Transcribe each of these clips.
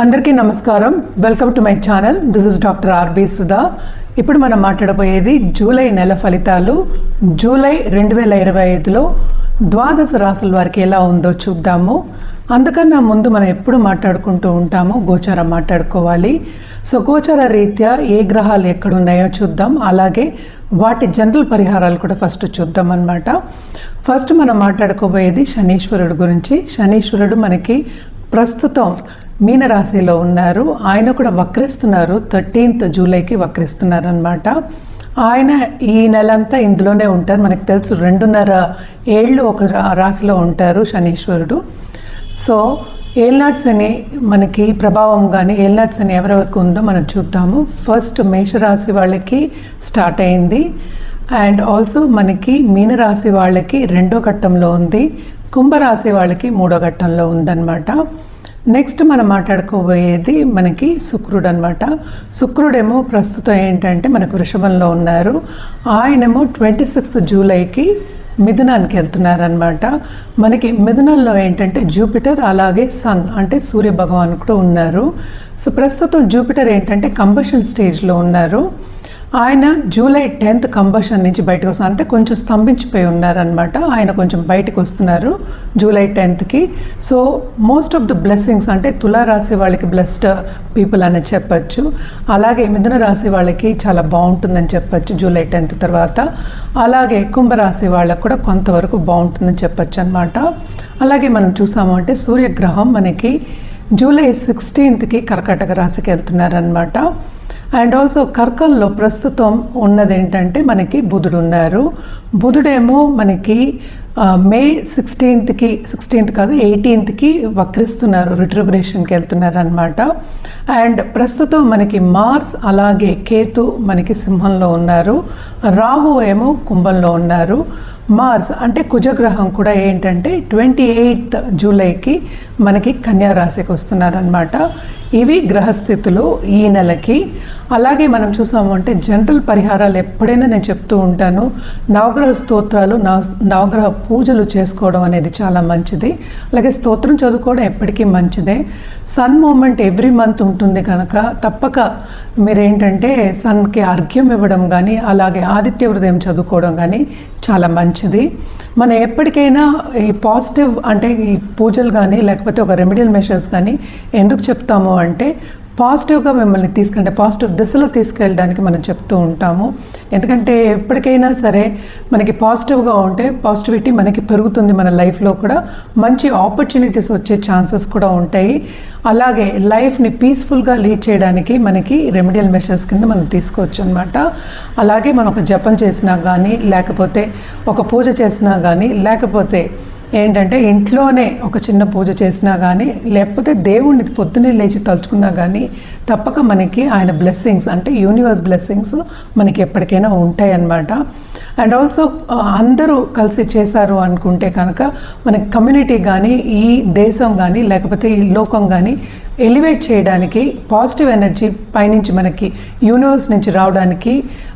అందరికీ నమస్కారం. Welcome to my channel this is doctor R B Sudha ఇప్పుడు మనం మాట్లాడబోయేది జూలై నెల ఫలితాలు. జూలై రెండు వేల ఇరవై ఐదులో ద్వాదశ రాసుల వారికి ఎలా ఉందో చూద్దాము. అందుకన్నా ముందు మనం ఎప్పుడు మాట్లాడుకుంటూ ఉంటాము గోచారం మాట్లాడుకోవాలి. సో గోచార రీత్యా ఏ గ్రహాలు ఎక్కడున్నాయో చూద్దాం. అలాగే వాటి జనరల్ పరిహారాలు కూడా ఫస్ట్ చూద్దాం అనమాట ఫస్ట్ మనం మాట్లాడుకోబోయేది శనీశ్వరుడు గురించి. శనీశ్వరుడు మనకి ప్రస్తుతం మీనరాశిలో ఉన్నారు. ఆయన కూడా వక్రిస్తున్నారు. థర్టీన్త్ జూలైకి వక్రిస్తున్నారు అనమాట ఆయన ఈ నెలంతా ఇందులోనే ఉంటారు. మనకు తెలుసు రెండున్నర ఏళ్ళు ఒక రాశిలో ఉంటారు శనీశ్వరుడు. సో ఏల్నాట్స్ అని మనకి ప్రభావం కానీ ఏల్నాట్స్ అని ఎవరెవరికి ఉందో మనం చూద్దాము. ఫస్ట్ మేషరాశి వాళ్ళకి స్టార్ట్ అయింది. అండ్ ఆల్సో మనకి మీనరాశి వాళ్ళకి రెండో ఘట్టంలో ఉంది. కుంభరాశి వాళ్ళకి మూడో ఘట్టంలో ఉందన్నమాట. నెక్స్ట్ మనం మాట్లాడుకోబోయేది మనకి శుక్రుడు అనమాట శుక్రుడేమో ప్రస్తుతం ఏంటంటే మనకు వృషభంలో ఉన్నారు. ఆయనేమో ట్వంటీ సిక్స్త్ జూలైకి మిథునానికి వెళ్తున్నారనమాట మనకి మిథునంలో ఏంటంటే జూపిటర్ అలాగే సన్ అంటే సూర్య భగవాన్ కూడా ఉన్నారు. సో ప్రస్తుతం జూపిటర్ ఏంటంటే కంబషన్ స్టేజ్లో ఉన్నారు. ఆయన జూలై టెన్త్ కంబషన్ నుంచి బయటకు వస్తున్నారు. అంటే కొంచెం స్తంభించిపోయి ఉన్నారనమాట ఆయన కొంచెం బయటకు వస్తున్నారు July టెన్త్కి so most of the blessings అంటే తులారాశి వాళ్ళకి బ్లెస్డ్ పీపుల్ అని చెప్పచ్చు. అలాగే మిథున రాశి వాళ్ళకి చాలా బాగుంటుందని చెప్పచ్చు జూలై టెన్త్ తర్వాత. అలాగే కుంభరాశి వాళ్ళకు కూడా కొంతవరకు బాగుంటుందని చెప్పచ్చు అనమాట అలాగే మనం చూసాము అంటే సూర్యగ్రహం మనకి జూలై సిక్స్టీన్త్కి కర్కాటక రాశికి వెళ్తున్నారనమాట అండ్ ఆల్సో కర్కల్లో ప్రస్తుతం ఉన్నది ఏంటంటే మనకి బుధుడు ఉన్నారు బుధుడేమో మనకి మే సిక్స్టీన్త్కి సిక్స్టీన్త్ కాదు ఎయిటీన్త్కి వక్రిస్తున్నారు రిట్రిగ్రేషన్కి వెళ్తున్నారు అనమాట అండ్ ప్రస్తుతం మనకి మార్స్ అలాగే కేతు మనకి సింహంలో ఉన్నారు. రాహు ఏమో కుంభంలో ఉన్నారు. మార్స్ అంటే కుజగ్రహం కూడా ఏంటంటే ట్వంటీ ఎయిత్ జూలైకి మనకి కన్యా రాశికి వస్తున్నారనమాట ఇవి గ్రహస్థితులు ఈ నెలకి. అలాగే మనం చూసాము అంటే జనరల్ పరిహారాలు ఎప్పుడైనా నేను చెప్తూ ఉంటాను. నవగ్రహ స్తోత్రాలు నవ నవగ్రహ పూజలు చేసుకోవడం అనేది చాలా మంచిది. అలాగే స్తోత్రం చదువుకోవడం ఎప్పటికీ మంచిదే. సన్ మూమెంట్ ఎవ్రీ మంత్ ఉంటుంది కనుక తప్పక మీరేంటంటే సన్కి అర్ఘ్యం ఇవ్వడం కానీ అలాగే ఆదిత్య హృదయం చదువుకోవడం కానీ చాలా మంచిది. మంచిది. మనం ఎప్పటికైనా ఈ పాజిటివ్ అంటే ఈ పూజలు కానీ లేకపోతే ఒక రెమెడియల్ మెషర్స్ కానీ ఎందుకు చెప్తాము అంటే పాజిటివ్గా మిమ్మల్ని తీసుకుంటే పాజిటివ్ దిశలో తీసుకెళ్ళడానికి మనం చెప్తూ ఉంటాము. ఎందుకంటే ఎప్పటికైనా సరే మనకి పాజిటివ్గా ఉంటే పాజిటివిటీ మనకి పెరుగుతుంది మన లైఫ్లో కూడా. మంచి ఆపర్చునిటీస్ వచ్చే ఛాన్సెస్ కూడా ఉంటాయి. అలాగే లైఫ్ని పీస్ఫుల్గా లీడ్ చేయడానికి మనకి రెమెడియల్ మెషర్స్ కింద మనం తీసుకోవచ్చు అనమాట అలాగే మనం ఒక జపం చేసినా కానీ లేకపోతే ఒక పూజ చేసినా కానీ లేకపోతే ఏంటంటే ఇంట్లోనే ఒక చిన్న పూజ చేసినా కానీ లేకపోతే దేవుణ్ణి పొద్దున్నే లేచి తలుచుకున్నా కానీ తప్పక మనకి ఆయన బ్లెస్సింగ్స్ అంటే యూనివర్స్ బ్లెస్సింగ్స్ మనకి ఎప్పటికైనా ఉంటాయి అన్నమాట అండ్ ఆల్సో అందరూ కలిసి చేశారు అనుకుంటే కనుక మనకి కమ్యూనిటీ కానీ ఈ దేశం కానీ లేకపోతే ఈ లోకం కానీ ఎలివేట్ చేయడానికి పాజిటివ్ ఎనర్జీ పైనుంచి మనకి యూనివర్స్ నుంచి రావడానికి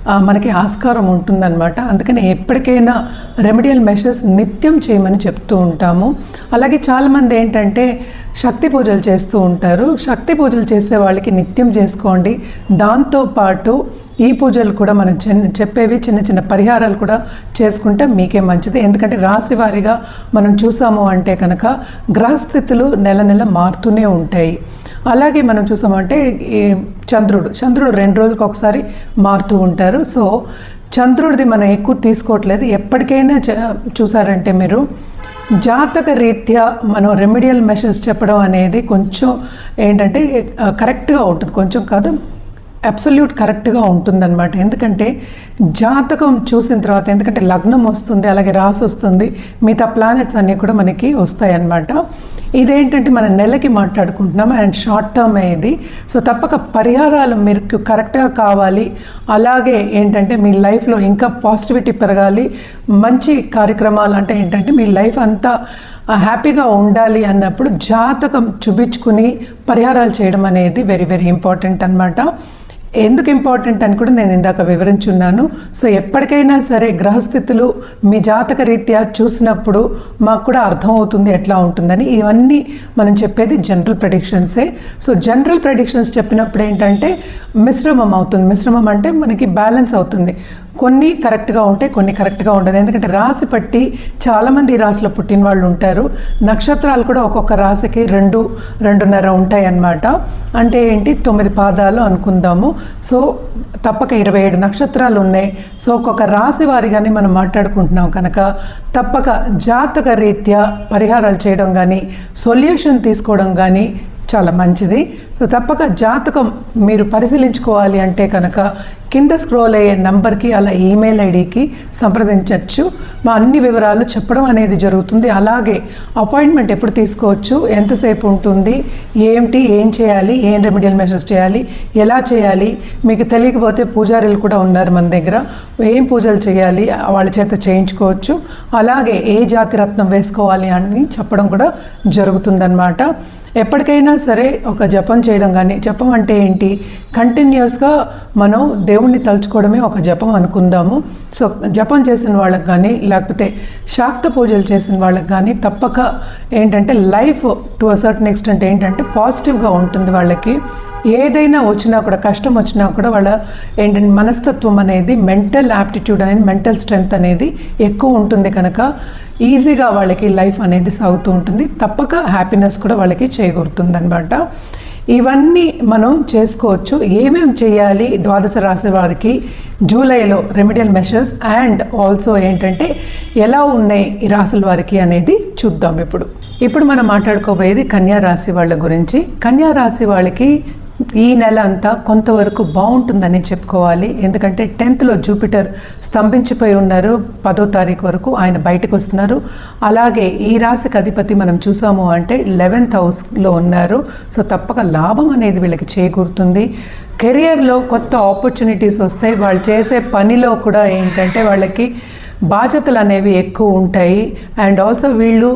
మనకి ఆస్కారం ఉంటుందన్నమాట. అందుకని ఎప్పటికైనా రెమెడియల్ మెషర్స్ నిత్యం చేయమని చెప్తూ ఉంటాము. అలాగే చాలామంది ఏంటంటే శక్తి పూజలు చేస్తూ ఉంటారు. శక్తి పూజలు చేసే వాళ్ళకి నిత్యం చేసుకోండి. దాంతోపాటు ఈ పూజలు కూడా మనం చిన్న చెప్పేవి చిన్న చిన్న పరిహారాలు కూడా చేసుకుంటే మీకే మంచిది. ఎందుకంటే రాశి వారిగా మనం చూసాము అంటే కనుక గ్రహస్థితులు నెల నెల మారుతూనే ఉంటాయి. అలాగే మనం చూసామంటే ఈ చంద్రుడు చంద్రుడు రెండు రోజులకు ఒకసారి మారుతూ ఉంటారు. సో చంద్రుడిది మనం ఎక్కువ తీసుకోవట్లేదు. ఎప్పటికైనా చ- చూసారంటే మీరు జాతక రీత్యా మనం రెమెడియల్ మెషర్స్ చెప్పడం అనేది కొంచెం ఏంటంటే కరెక్ట్గా ఉంటుంది. కొంచెం కాదు అబ్సల్యూట్ కరెక్ట్గా ఉంటుందన్నమాట. ఎందుకంటే జాతకం చూసిన తర్వాత ఎందుకంటే లగ్నం వస్తుంది అలాగే రాసి వస్తుంది మిగతా ప్లానెట్స్ అన్నీ కూడా మనకి వస్తాయి అన్నమాట ఇదేంటంటే మన నెలకి మాట్లాడుకుంటున్నాం అండ్ షార్ట్ టర్మ్ ఇది. సో తప్పక పరిహారాలు మీకు కరెక్ట్గా కావాలి. అలాగే ఏంటంటే మీ లైఫ్లో ఇంకా పాజిటివిటీ పెరగాలి. మంచి కార్యక్రమాలు అంటే ఏంటంటే మీ లైఫ్ అంతా హ్యాపీగా ఉండాలి అన్నప్పుడు జాతకం చూపించుకుని పరిహారాలు చేయడం అనేది వెరీ వెరీ ఇంపార్టెంట్ అనమాట ఎందుకు ఇంపార్టెంట్ అని కూడా నేను ఇందాక వివరించున్నాను. సో ఎప్పటికైనా సరే గ్రహస్థితులు మీ జాతక రీత్యా చూసినప్పుడు మాకు కూడా అర్థమవుతుంది ఎట్లా ఉంటుందని. ఇవన్నీ మనం చెప్పేది జనరల్ ప్రెడిక్షన్సే. సో జనరల్ ప్రెడిక్షన్స్ చెప్పినప్పుడు ఏంటంటే మిశ్రమం అవుతుంది. మిశ్రమం అంటే మనకి బ్యాలెన్స్ అవుతుంది. కొన్ని కరెక్ట్గా ఉంటాయి కొన్ని కరెక్ట్గా ఉండదు. ఎందుకంటే రాశి పట్టి చాలామంది రాశిలో పుట్టిన వాళ్ళు ఉంటారు. నక్షత్రాలు కూడా ఒక్కొక్క రాశికి రెండు రెండున్నర ఉంటాయి అన్నమాట అంటే ఏంటి? తొమ్మిది పాదాలు అనుకుందాము. సో తప్పక ఇరవై ఏడు నక్షత్రాలు ఉన్నాయి. సో ఒక్కొక్క రాశి వారిగానే మనం మాట్లాడుకుంటున్నాం కనుక తప్పక జాతక రీత్యా పరిహారాలు చేయడం కానీ సొల్యూషన్ తీసుకోవడం కానీ చాలా మంచిది. సో తప్పక జాతకం మీరు పరిశీలించుకోవాలి అంటే కనుక కింద స్క్రోల్ అయ్యే నంబర్కి అలా ఈమెయిల్ ఐడికి సంప్రదించవచ్చు మా అన్ని వివరాలు చెప్పడం అనేది జరుగుతుంది. అలాగే అపాయింట్మెంట్ ఎప్పుడు తీసుకోవచ్చు? ఎంతసేపు ఉంటుంది? ఏంటి ఏం చేయాలి? ఏం రెమెడియల్ మెషర్స్ చేయాలి? ఎలా చేయాలి? మీకు తెలియకపోతే పూజారులు కూడా ఉన్నారు మన దగ్గర. ఏం పూజలు చేయాలి? వాళ్ళ చేత చేయించుకోవచ్చు. అలాగే ఏ జాతి రత్నం వేసుకోవాలి అని చెప్పడం కూడా జరుగుతుందన్నమాట. ఎప్పటికైనా సరే ఒక జపం చేయడం కానీ జపం అంటే ఏంటి? కంటిన్యూస్గా మనం దేవుణ్ణి తలుచుకోవడమే ఒక జపం అనుకుందాము. సో జపం చేసిన వాళ్ళకి కానీ లేకపోతే శాక్త పూజలు చేసిన వాళ్ళకి కానీ తప్పక ఏంటంటే life to a certain extent ఏంటంటే పాజిటివ్గా ఉంటుంది వాళ్ళకి. ఏదైనా వచ్చినా కూడా కష్టం వచ్చినా కూడా వాళ్ళ ఏంటంటే మనస్తత్వం అనేది మెంటల్ యాప్టిట్యూడ్ అనేది మెంటల్ స్ట్రెంగ్త్ అనేది ఎక్కువ ఉంటుంది కనుక ఈజీగా వాళ్ళకి లైఫ్ అనేది సాగుతూ ఉంటుంది. తప్పక హ్యాపీనెస్ కూడా వాళ్ళకి చేకూరుతుంది అనమాట ఇవన్నీ మనం చేసుకోవచ్చు. ఏమేమి చేయాలి? ద్వాదశ రాశి వారికి జూలైలో రెమెడియల్ మెషర్స్ అండ్ ఆల్సో ఏంటంటే ఎలా ఉన్నాయి ఈ రాసుల వారికి అనేది చూద్దాం ఇప్పుడు. ఇప్పుడు మనం మాట్లాడుకోబోయేది కన్యా రాశి వాళ్ళ గురించి. కన్యా రాశి వాళ్ళకి ఈ నెల అంతా కొంతవరకు బాగుంటుందని చెప్పుకోవాలి. ఎందుకంటే టెన్త్లో జూపిటర్ స్తంభించిపోయి ఉన్నారు. పదో తారీఖు వరకు ఆయన బయటకు వస్తున్నారు. అలాగే ఈ రాశికి అధిపతి మనం చూసాము అంటే లెవెన్త్ హౌస్లో ఉన్నారు. సో తప్పక లాభం అనేది వీళ్ళకి చేకూరుతుంది. కెరియర్లో కొత్త ఆపర్చునిటీస్ వస్తాయి. వాళ్ళు చేసే పనిలో కూడా ఏంటంటే వాళ్ళకి బాధ్యతలు అనేవి ఎక్కువ ఉంటాయి. అండ్ ఆల్సో వీళ్ళు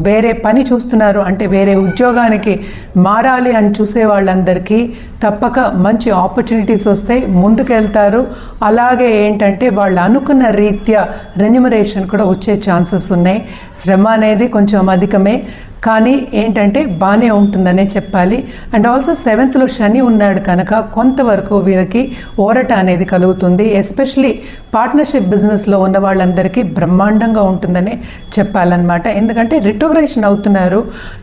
వేరే పని చూస్తున్నారు అంటే వేరే ఉద్యోగానికి మారాలి అని చూసే వాళ్ళందరికీ తప్పక మంచి ఆపర్చునిటీస్ వస్తాయి ముందుకెళ్తారు. అలాగే ఏంటంటే వాళ్ళు అనుకున్న రీత్యా రెన్యుమరేషన్ కూడా వచ్చే ఛాన్సెస్ ఉన్నాయి. శ్రమ అనేది కొంచెం అధికమే. కానీ ఏంటంటే బాగానే ఉంటుందనే చెప్పాలి. అండ్ ఆల్సో సెవెంత్లో శని ఉన్నాడు కనుక కొంతవరకు వీరికి ఓరట అనేది కలుగుతుంది. ఎస్పెషలీ పార్ట్నర్షిప్ బిజినెస్లో ఉన్న వాళ్ళందరికీ బ్రహ్మాండంగా ఉంటుందనే చెప్పాలన్నమాట. ఎందుకంటే రిటోగ్రేషన్ అవుతున్నారు.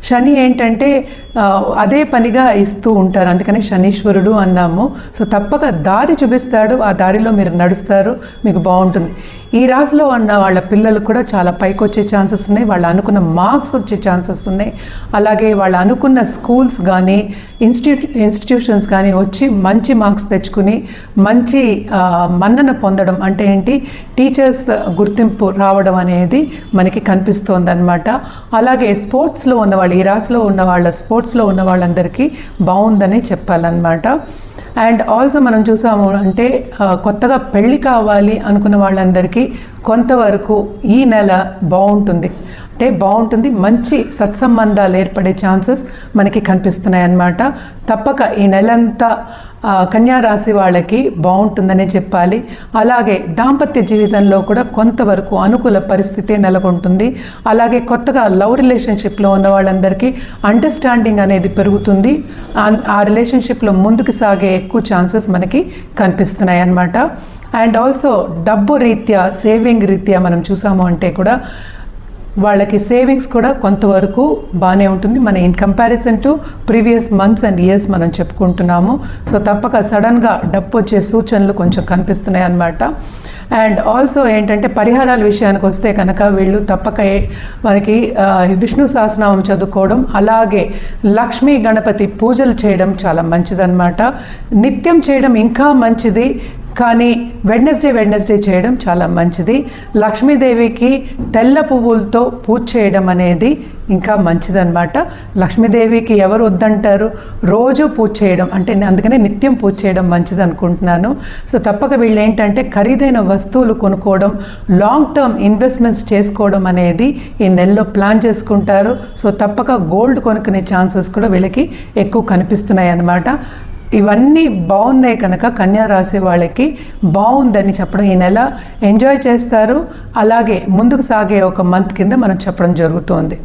శని ఏంటంటే అదే పనిగా ఇస్తూ ఉంటారు. అందుకని శనీశ్వరుడు అన్నాము. సో తప్పక దారి చూపిస్తాడు. ఆ దారిలో మీరు నడుస్తారు. మీకు బాగుంటుంది. ఈ రాశిలో ఉన్న వాళ్ళ పిల్లలు కూడా చాలా పైకి వచ్చే ఛాన్సెస్ ఉన్నాయి. వాళ్ళు అనుకున్న మార్క్స్ వచ్చే ఛాన్సెస్ ఉన్నాయి. అలాగే వాళ్ళు అనుకున్న స్కూల్స్ కానీ ఇన్స్టిట్యూ ఇన్స్టిట్యూషన్స్ కానీ వచ్చి మంచి మార్క్స్ తెచ్చుకుని మంచి మన్నన పొందడం అంటే ఏంటి? టీచర్స్ గుర్తింపు రావడం అనేది మనకి కనిపిస్తోంది అనమాట అలాగే స్పోర్ట్స్లో ఉన్న వాళ్ళు ఈ రాశిలో ఉన్న వాళ్ళ స్పోర్ట్స్లో ఉన్న వాళ్ళందరికీ బాగుందని చెప్పాలన్నమాట. అండ్ ఆల్సో మనం చూసాము అంటే కొత్తగా పెళ్ళి కావాలి అనుకున్న వాళ్ళందరికీ కొంతవరకు ఈ నెల బాగుంటుంది. అంటే బాగుంటుంది మంచి సత్సంబంధాలు ఏర్పడే ఛాన్సెస్ మనకి కనిపిస్తున్నాయి అన్నమాట తప్పక ఈ నెలంతా కన్యా రాశి వాళ్ళకి బాగుంటుందనే చెప్పాలి. అలాగే దాంపత్య జీవితంలో కూడా కొంతవరకు అనుకూల పరిస్థితి నెలకొంటుంది. అలాగే కొత్తగా లవ్ రిలేషన్షిప్లో ఉన్న వాళ్ళందరికీ అండర్స్టాండింగ్ అనేది పెరుగుతుంది. ఆ- ఆ రిలేషన్షిప్లో ముందుకు సాగే ఎక్కువ ఛాన్సెస్ మనకి కనిపిస్తున్నాయి అన్నమాట. అండ్ ఆల్సో డబ్బు రీత్యా సేవింగ్ రీత్యా మనం చూసాము అంటే కూడా వాళ్ళకి సేవింగ్స్ కూడా కొంతవరకు బాగానే ఉంటుంది. మన in comparison to previous months and years మనం చెప్పుకుంటున్నాము. సో తప్పక సడన్గా డబ్బు వచ్చే సూచనలు కొంచెం కనిపిస్తున్నాయి అన్నమాట. అండ్ ఆల్సో ఏంటంటే పరిహారాల విషయానికి వస్తే కనుక వీళ్ళు తప్పక మనకి విష్ణు సహస్రనామం చదువుకోవడం అలాగే లక్ష్మీ గణపతి పూజలు చేయడం చాలా మంచిదన్నమాట. నిత్యం చేయడం ఇంకా మంచిది. కానీ వెడ్నెస్డే వెడ్నెస్డే చేయడం చాలా మంచిది. లక్ష్మీదేవికి తెల్ల పువ్వులతో పూజ చేయడం అనేది ఇంకా మంచిదన్నమాట. లక్ష్మీదేవికి ఎవరు వద్దంటారు? రోజు పూజ చేయడం అంటే అందుకనే నిత్యం పూజ చేయడం మంచిది అనుకుంటున్నాను సో తప్పక వీళ్ళు ఏంటంటే ఖరీదైన వస్తువులు కొనుక్కోవడం లాంగ్ టర్మ్ ఇన్వెస్ట్మెంట్స్ చేసుకోవడం అనేది ఈ నెలలో ప్లాన్ చేసుకుంటారు. సో తప్పక గోల్డ్ కొనుక్కునే ఛాన్సెస్ కూడా వీళ్ళకి ఎక్కువ కనిపిస్తున్నాయి అన్నమాట ఇవన్నీ బాగున్నాయి కనుక కన్యా రాశి వాళ్ళకి బాగుందని చెప్పడం ఈ నెల ఎంజాయ్ చేస్తారు. అలాగే ముందుకు సాగే ఒక మంత్ కింద మనం చెప్పడం జరుగుతోంది.